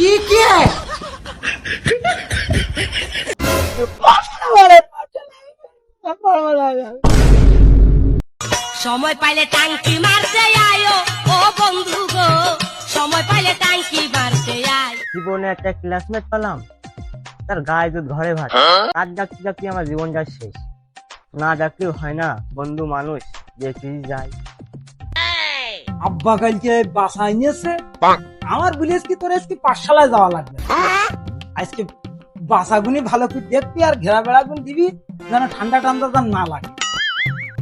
ये क्या है সময় পাইলে টাঙ্কি মারতে আয়ো ও বন্ধু গো সময় পাইলে টাঙ্কি মারতে আয় জীবনে একটা ক্লাসমেট পেলাম তার গায়ে দুধ ঘরে ভাত তার ডাকতে ডাকতে আমার জীবন যা শেষ না ডাকলেও হয় না বন্ধু মানুষ যে কি যায় আব্বা কালকে বাসায় নিয়েছে। আমার বলিস কি তোর আজকে পাঠশালায় যাওয়া লাগবে? আজকে বাসাগুনি ভালো করে দেখবি আর ঘেরা বেড়া গুন দিবি যেন ঠান্ডা ঠান্ডা যেন না লাগে।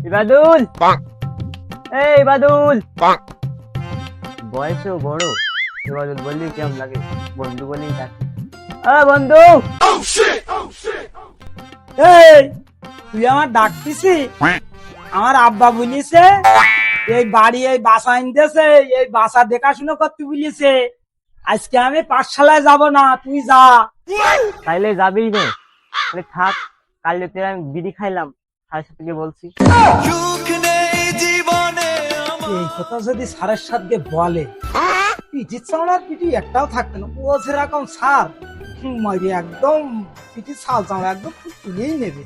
ইবাদুল এই ইবাদুল বয়সেও বড়। ইবাদুল বললি কেমন লাগে? বন্ধু বলেই ডাকি। আ বন্ধু! এই তুই আমার ডাকতিছি আমার আব্বা বলিছে এই বাড়ি এই বাসা আনতেছে এই বাসা দেখাশুনো করতে বলিছে। আজকে আমি পাঠশালায় যাব না তুই যা। তাইলে যাবি নে। তাহলে থাক কাল রাতে আমি বিড়ি খাইলাম। সাড়ে সাথে বলছি। এই কথা যদি স্যারের সাথে বলে পিঠি চামড়ার পিঠি একটাও থাকবে না। ও সেরকম সার মারি একদম পিঠি ছাল চামড়া একদম তুলেই নেবে।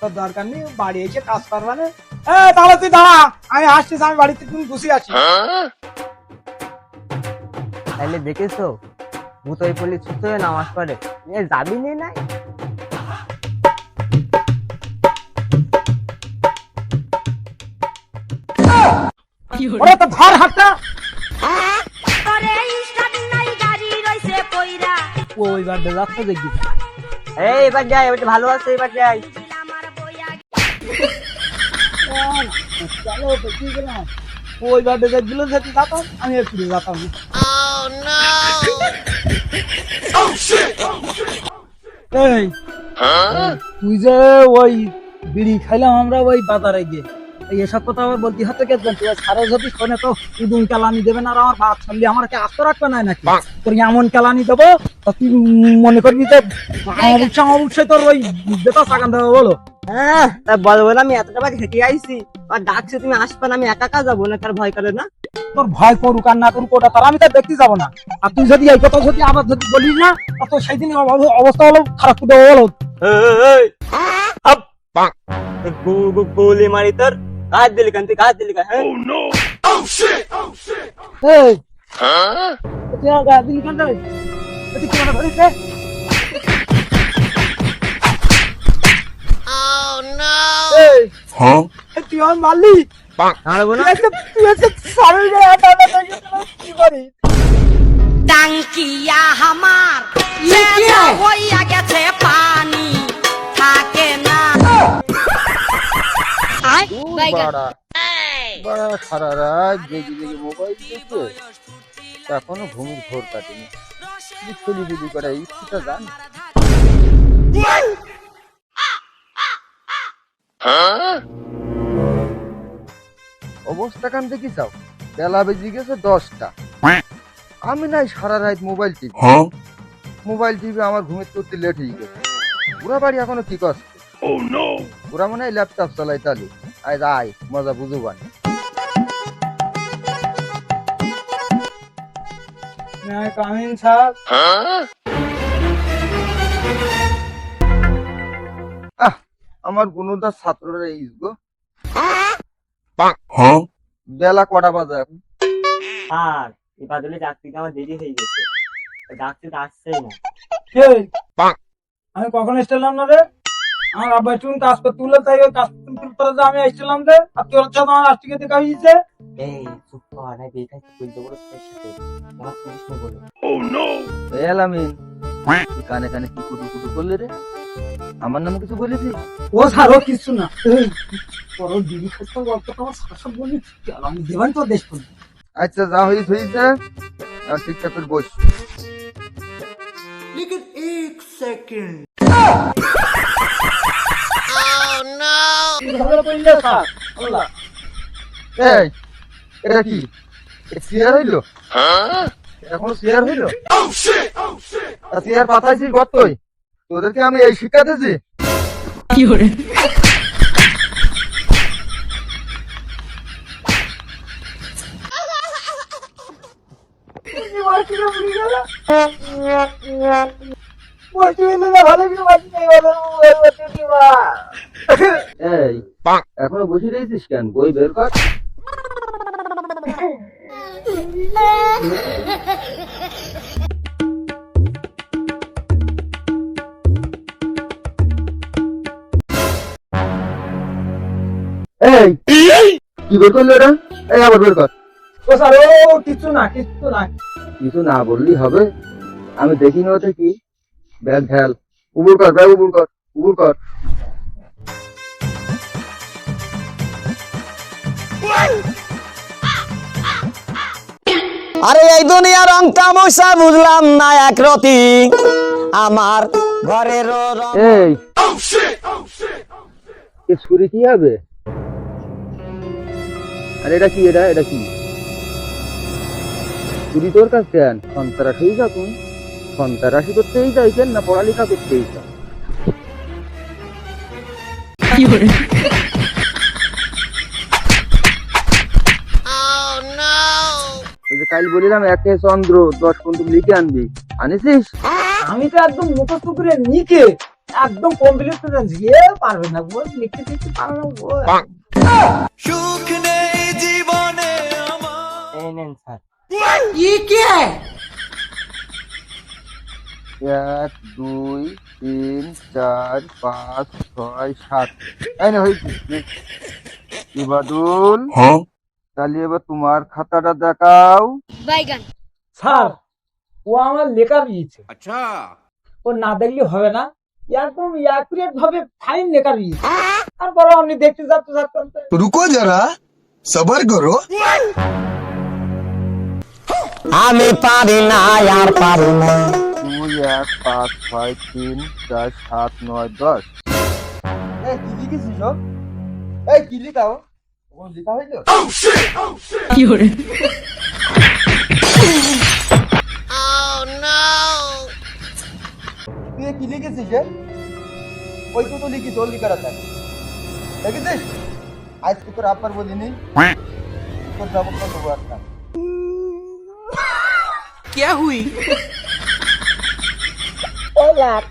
তোর দরকার নেই বাড়ি এসে কাজ করবা না এ তাহলে তুই দাঁড়া আমি আসছিস আমি বাড়িতে তুমি বসে আছি। তাইলে দেখেছ ভূত ওই পল্লী ছুটতে হয়ে নামাজ পড়ে এ যাবি নে নাই? ওরে তো ধর হাতটা। আরে স্টার্ট নাই গাড়ি রইছে কইরা। ও এবার দেখবি। এই এবার যাই এবার ভালো আছে এবার যাই চলো দেখি গেলাম ওই বার বেজার দিল যেতে যেতাম আমি ফিরে যেতাম এই, তুই যে ওই বিড়ি খাইলাম আমরা ওই বাজারে গিয়ে। এসব কথা আবার বলতে হতে গেছেন তুই সারা যদি শোনে তো উদুম কালানি দেবেন আর আমার ভাত ছাড়লে আমার কি আস্ত রাখবে না নাকি? তোর এমন কালানি দেবো? তা তুই মনে করবি যে অবশ্যই অবশ্যই তোর ওই বেতা সাগান দেবো বলো। হ্যাঁ তা বলব না আমি এতটা বার হেঁটে আইছি। আর ডাকছে তুমি আসবে না আমি একা একা যাব না তার ভয় করে না? তোর ভয় করুক আর না করুক ওটা তার আমি তো দেখতে যাব না। আর তুই যদি এই কথা যদি আবার যদি বলিস না তো সেই দিন অবস্থা হলো খারাপ করে দেবো বলো। মারি তোর। কাজ দিলি কান তুই কাজ দিলি কান হ্যাঁ এই। তুই আমার গায়ে দিলি কেন রে? এ তুই কি মনে করিস রে? এই, এ তুই আমার মারলি মারবো না তুই এসে তুই হাত আনা দেখে তোরা কি করিস? টাঙ্কিয়া হামার শেষ হইয়া গেছে পানি বাড়া। বাড়া সারা রাত জেগে জেগে মোবাইল দেখে এখনও ঘুমের ঘোর কাটেনি। করে ইচ্ছুটা জান। অবস্থা কান দেখি চাও? বেলা বেজে গেছে দশটা। আমি নাই সারা রাত মোবাইল টিভি। মোবাইল টিভি আমার ঘুমের করতে লেট হয়ে গেছে। বুড়া বাড়ি এখনও কি করছে ওরা মনে হয় ল্যাপটপ চালাই তালি আয় আয় মজা বুঝুবান কামিন স্যার। আহ আমার গুণদার ছাত্ররা এই গো। বেলা কটা বাজে এখন? আর এই বাদলে ডাকতে আমার দেরি হয়ে গেছে। ডাকতে তো আসছেই না। আমি কখন এসেছিলাম না রে আমার আব্বা কাজ করতে বলে তাই ওই কাজ করতে তোরা যে আমি এসেছিলাম রে আর তোর আমার দেখা হয়েছে। এই চুপ কর না বেকার বলতে বড় তোর সাথে। আমার পুলিশ নেই বলে। এই আলামিন তুই কানে কানে কি কুটু কুটু করলে রে? আমার নামে কিছু বলেছিস ও ছাড়ো কিছু না। দিদি শাসক বলি। আমি দেবেন তো দেশ করব। আচ্ছা যা হয়েছে হয়েছে আর ঠিকঠাক করে বস এই এটা কি? সিয়ার হইল? এখনও সিয়ার হইল? সিয়ার পাতাইছি গতই তোদেরকে আমি এই শিক্ষা দিয়েছি। কি করে? এখনও বসে রয়েছিস কেন? বই বের কর। এই কি বের করলি ওটা? এই আবার বের কর। ও স্যার ও কিছু না কিছু না। কিছু না বললি হবে। আমি দেখিনি ওটা কি। উবুর কর উবুর কর উবুর কর। আরে এই দুনিয়ার রং তামসা বুঝলাম না এক রতি। আমার ঘরের এই। এ ছুরি কি হবে? আরে এটা কি এটা এটা কি? ছুরি তোর কাছে কেন সন্ত্রাস হয়ে যা তুমি সন্ত্রাসী করতেই চাইছেন না পড়ালেখা করতেই চাও ওই কাল বলিলাম একে চন্দ্র দশ পর্যন্ত লিখে আনবি। আনিসিস? আমি তো একদম মুখস্থ করে নিকে একদম কমপ্লিট করে পারবে না গো লিখতে লিখতে পারবে না গো এই নেন স্যার। এক দুই তিন চার পাঁচ ছয় সাত। ইবাদুল হ্যাঁ। তাহলে এবার তোমার খাতাটা দেখাও। স্যার ও আমার লেখা দিয়েছে। আচ্ছা। ও না দেখলে হবে না। একদম অ্যাকুরেট ভাবে ফাইন লেখা দিয়েছে। আর বড় আপনি দেখতে যাচ্ছে। রুকো যারা সবার করো। আমি পারি না আর পারি না। এক পাঁচ ছয় তিন চার সাত নয় দশ। এই কি লিখেছিস ও? এই কি লিখাও ও? লিখা হইল? তুই এ কি লিখেছিস? ওই তো তো লিখিস ওর লিখার আছে। দেখেছিস? আজকে তোর আব্বার বলিনি তোর জবাবটা দেবো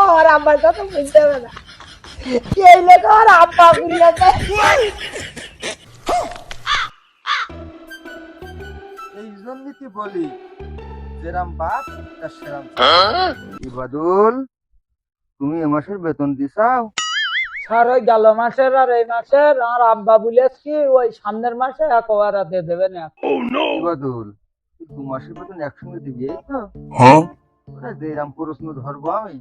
একটা আমার কথা বুঝতে হবে না। এই লেখা আর আব্বা বুঝিয়েছে এই জন্যই বলি? যেরাম বাপ তার সেরাম ইবাদুল তুমি এ মাসের বেতন দিছাও? স্যার ওই গেল মাসের আর এই মাসের আর আব্বা বলেছি ওই সামনের মাসে একবার দিয়ে দেবেন ইবাদুল তুই দু মাসের বেতন একসঙ্গে দিবি এই তো? हाँ ওরা যে এরাম প্রশ্ন ধরবো আমি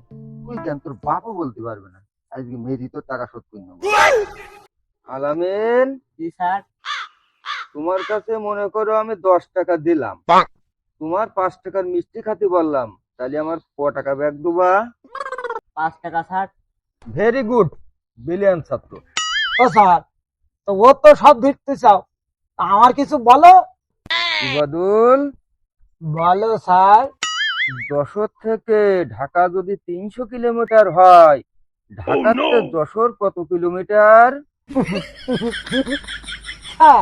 তুই কেন তোর বাপও বলতে পারবে না। আজকে মেরি তো টাকা শোধ করে নেব আলামিন? জি স্যার? তোমার কাছে মনে করো আমি দশ টাকা দিলাম। তোমার পাঁচ টাকার মিষ্টি খাতে বললাম। তাহলে আমার ক টাকা ব্যাগ দেবা পাঁচ টাকা স্যার। ভেরি গুড বিলিয়ন ছাত্র। ও স্যার তো ও তো সব দেখতে চাও। আমার কিছু বলো? ইবাদুল? বলো স্যার। যশোর থেকে ঢাকা যদি তিনশো কিলোমিটার হয় ঢাকা oh, থেকে যশোর কত কিলোমিটার? হ্যাঁ,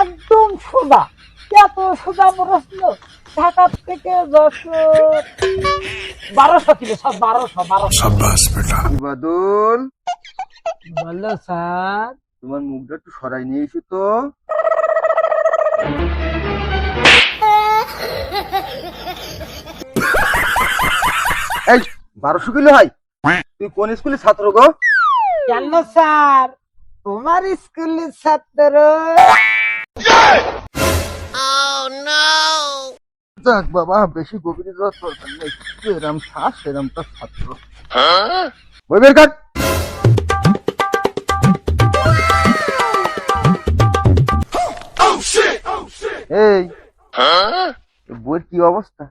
একদম সোজা। এত সোজা প্রশ্ন। ঢাকা থেকে যশোর বারোশো কিলো সব বারোশো বারোশো। বাদল বলল স্যার। তোমার মুখটা একটু সরাই নিয়ে এসো তো। এই বারোশো কিলো হয়? তুই কোন স্কুলের ছাত্র গো? কেন স্যার? তোমার স্কুলের ছাত্র? যাক বাবা বেশি গভীরে যাওয়ার দরকার নেই। তুই এরম শ্বাস এরম তার ছাত্র। বই বের কাট এই এ বইয়ের কি অবস্থা?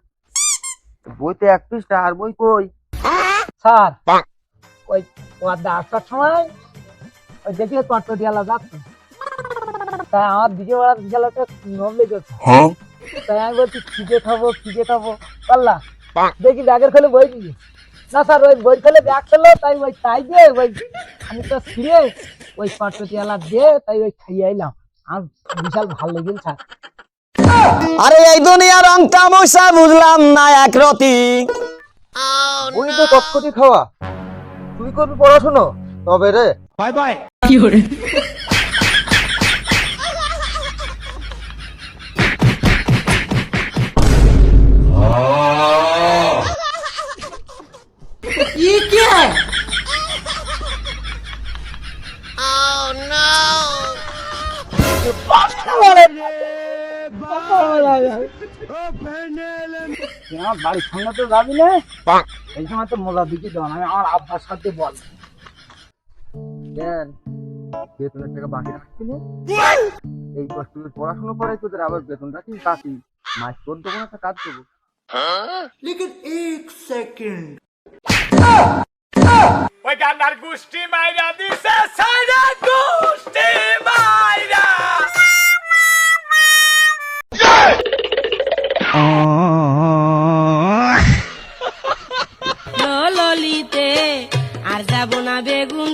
বইতে এক পৃষ্ঠা আর বই কই? স্যার ওই আসার সময় ওই দেখি দিয়ালা যাচ্ছে। তাই আমার নিয়ম লেগেছে তাই আমি বলছি খিদে খাব খিদে খাব। পারলা? দেখি ব্যাগের খেলে বই দিবি না স্যার ওই বই খেলে ব্যাগ খেলো তাই ওই তাই দিয়ে ওই আমি তো ছিঁড়ে ওই দিয়ালা দিয়ে তাই ওই খাইয়ে আইলাম। আমার বিশাল ভালো লেগেল স্যার। আরে এই দুনিয়া রং তামসা বুঝলাম না এক রতি। ওই তো কটকটি খাওয়া। তুই করবি পড়াশুনো? তবে রে। Bye bye. কি তুই এই সময় করে পড়াশোনা করাই তোদের আবার বেতন রাখি কাটি মাস তোর দেবো না তা কাজ দেবো ললিতে আর যাব না বেগুন